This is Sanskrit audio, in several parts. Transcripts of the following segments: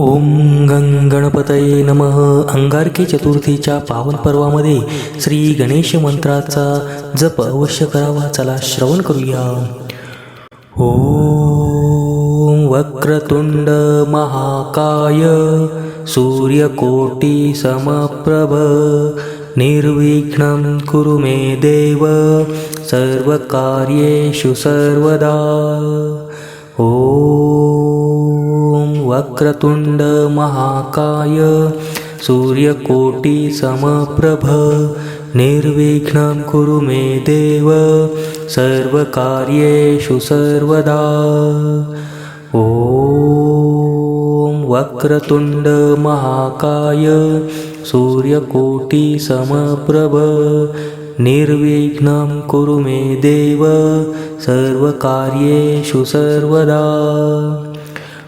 ओम गंग गणपतये नमः. अंगारकी चतुर्थीच्या पावन पर्वामध्ये श्री गणेश मंत्राचा जप अवश्य करावा. चला श्रवण करूया. ओम वक्रतुंड महाकाय. सूर्यकोटी समप्रभ. निर्विघ्न कुरु मे देव. सर्वकार्येषु सर्वदा. ॐ वक्रतुण्ड महाकाय सूर्यकोटि समप्रभ निर्विघ्नं कुरु मे देव सर्वकार्येषु सर्वदा। ॐ वक्रतुण्ड महाकाय सूर्यकोटि समप्रभ निर्विघ्नं कुरु मे देव सर्वकार्येषु सर्वदा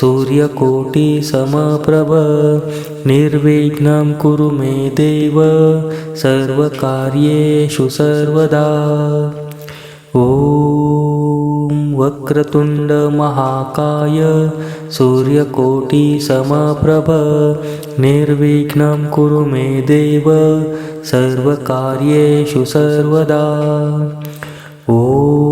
सूर्यकोटिसमप्रभ निर्विघ्नं कुरु मे देव सर्वकार्येषु सर्वदा। ॐ वक्रतुण्ड महाकाय सूर्यकोटिसमप्रभ निर्विघ्नं कुरु मे देव सर्वकार्येषु सर्वदा। ॐ